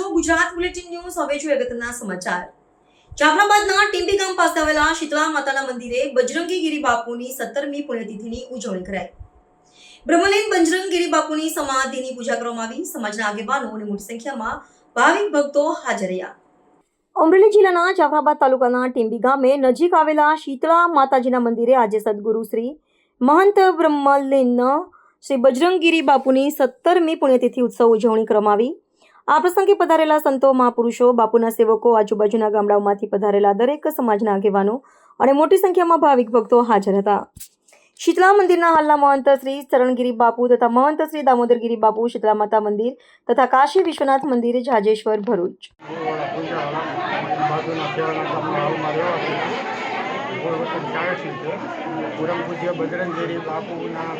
હવે જોઈએ અગત્યના સમાચાર. જાફરાબાદના ટીંબી ગામ પાસે આવેલા શીતળા માતાના મંદિરે બજરંગી ગિરી બાપુની સત્તરમી પુણ્યતિથિની ઉજવણી કરાઈ. બ્રહ્મલીન બજરંગગીરી બાપુની સમાધિની પૂજા કરવામાં આવી. સમાજના આગેવાનો અને મોટી સંખ્યામાં ભાવિક ભક્તો હાજર રહ્યા. અમરેલી જિલ્લાના જાફરાબાદ તાલુકાના ટીંબી ગામે નજીક આવેલા શીતળા માતાજીના મંદિરે આજે સદગુરુ શ્રી મહંત બ્રહ્મલીન શ્રી બજરંગીરી બાપુની સત્તરમી પુણ્યતિથિ ઉત્સવ ઉજવણી કરવામાં આવી. આ પ્રસંગે પધારેલા સંતો, મહાપુરુષો, બાપુના સેવકો, આજુબાજુના ગામડાઓમાંથી પધારેલા દરેક સમાજના આગેવાનો અને મોટી સંખ્યામાં ભાવિક ભક્તો હાજર હતા. શીતલા મંદિરના હાલના મહંત શ્રી ચરણગીરી બાપુ તથા મહંત શ્રી દામોદરગીરી બાપુ શીતલા માતા મંદિર તથા કાશી વિશ્વનાથ મંદિર જાજેશ્વર ભરૂચ. ગોળવતન ચાળસી છે પૂરમ પૂજ્ય બજરંગીરી બાપુના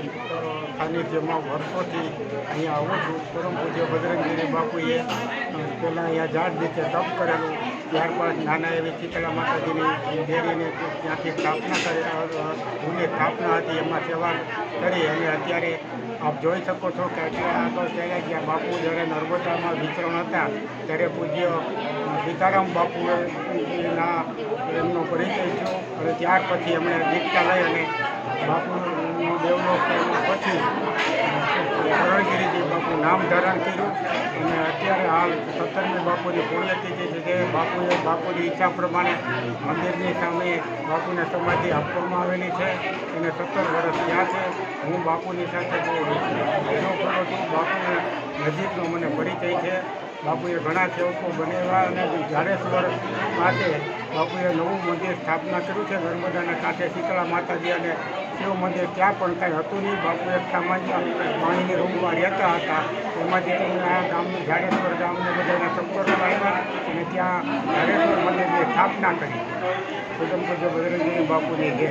સાનિધ્યમાં વર્ષોથી અહીંયા આવું છું. પૂરમ પૂજ્ય બજરંગીરી બાપુએ પહેલાં અહીંયા ઝાડ નીચે તપ કરેલું. ત્યારબાદ નાના એવી શીતળા માતાજીની ડેરીને ત્યાંથી સ્થાપના કરે જૂની સ્થાપના હતી. એમાં સેવા કરી અને અત્યારે આપ જોઈ શકો છો કે એટલા આગળ ત્યારે જ્યાં બાપુ જ્યારે નર્મદામાં વિચરણ હતા, ત્યારે પૂજ્ય સીતારામ બાપુના એમનો પરિચય થયો અને ત્યાર પછી એમણે દીક્ષા લઈ અને બાપુનું દેવલોક કર્યું. પછી કરણગીરીજી બાપુ નામ ધારણ કર્યું અને અત્યારે હાલ સત્તરમી બાપુની પુણ્યતિથિ છે જે બાપુએ બાપુની ઈચ્છા પ્રમાણે મંદિરની સામે બાપુને સમાધિ આપવામાં આવેલી છે અને સત્તર વર્ષ ત્યાં છે. હું બાપુની સાથે બહુ એનો કરું છું. બાપુને નજીકનો મને પરિચય છે. બાપુએ ઘણા સેવકો બનેલા અને જાડેશ્વર પાસે બાપુએ નવું મંદિર સ્થાપના કર્યું છે. નર્મદાના કાંઠે શીતળા માતાજી અને શિવ મંદિર ત્યાં પણ કંઈ હતું નહીં. બાપુ એક સામાન્ય પાણીની રૂમમાં રહેતા હતા. એમાંથી તેમને આ ગામનું જાડેશ્વર ગામને બધાના સંપર્ક આવ્યા અને ત્યાં જાડેશ્વર મંદિરની સ્થાપના કરી. કુટુંબ પૂજ્ય બજરંગી બાપુની જય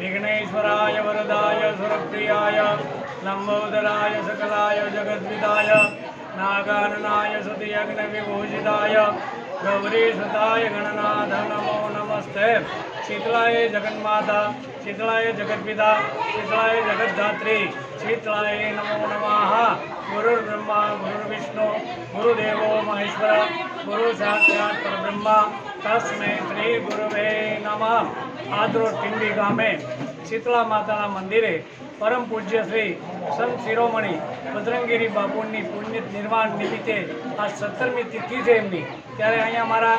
વિઘ્નેશ્વરાય વરદાય સુરપ્રિયાય. લંબોદરાય સકલાય જગદ્વિદાય નાગાનનાય સતિયજ્ઞ વિભૂષિતાય. ગૌરી સદાય ગણનાથ નમો નમસ્તે. શીતળાએ જગન્માતા શીતળાય જગદ્પિતા શીતળાય જગદ્ધાત્રી શીતળાએ નમો નમઃ. ગુરુર્બ્રહ્મા ગુરુર્વિષ્ણુ ગુરુદેવો મહેશ્વર, ગુરુ સાક્ષાત પરબ્રહ્મા. તસ્મૈ શ્રી ગુરુવે નમઃ. આદરો ટીંબી ગામે શીતળા માતાના મંદિરે પરમ પૂજ્ય શ્રી સંત શિરોમણી બજરંગગીરી બાપુની પુણ્ય નિર્વાણ નિમિત્તે આ સત્તરમી તિથિ છે એમની. ત્યારે અહીંયા મારા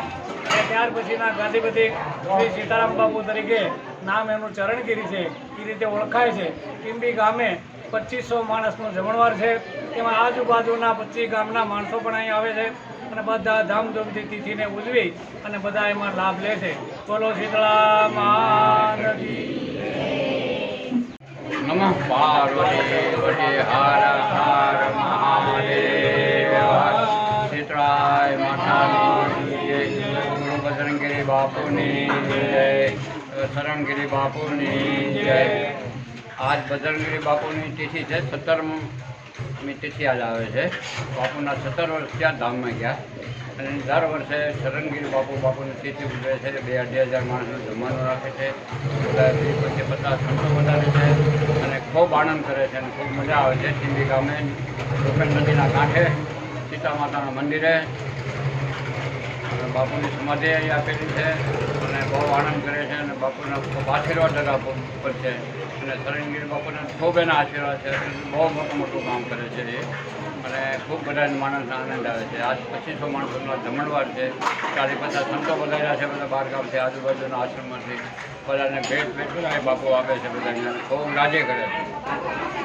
ત્યાર પછીના ગાંધીપતિ શ્રી સીતારામ બાપુ તરીકે નામ એનું ચરણગીરી છે. એ રીતે ઓળખાય છે. ટીંબી ગામે પચીસો માણસનો જમણવાર છે. એમાં આજુબાજુના પચીસ ગામના માણસો પણ અહીં આવે છે. અને બધા ધામધૂમથી તિથિને ઉજવી અને બધા એમાં લાભ લે છે બોલો શીતળા મહાનદી. નમઃ. પાર્વતી વટે હર હાર મહાદેવ. શીતળાય માતાની ગુરુ બજરંગીરી બાપુની જય. શરણગીરી બાપુની જય. આજ બજરંગીરી બાપુની તિથિ છે સત્તરમી તિથિ આજ આવે છે. બાપુના સત્તર વર્ષ ત્યાં ધામમાં ગયા. અને દર વર્ષે શરણગીરી બાપુ બાપુની તિથિ ઉજવે છે. બે અઢી હજાર માણસનું જમવાનું રાખે છે. બધા વીસ સંતો વધારે છે. અને ખૂબ આનંદ કરે છે અને ખૂબ મજા આવે છે. ટીંબી ગામે રૂપેણ નદીના કાંઠે, સીતા માતાના મંદિરે. બાપુની સમાધિ અહીં આપેલી છે. બહુ આનંદ કરે છે અને બાપુના આશીર્વાદ આપો ઉપર છે. અને શરણગીરી બાપુના ખૂબ એના આશીર્વાદ છે. બહુ મોટું મોટું કામ કરે છે એ. અને ખૂબ બધા માણસને આનંદ આવે છે. આજ પચીસો માણસોનો જમણવાર છે. ચાલી પચાસ સંતો બધાયા છે બધા બાર ગામથી, આજુબાજુના આશ્રમમાંથી. બધાને ભેટ ભેટ બધા બાપુ આપે છે બધાને. ખૂબ રાજી કરે છે.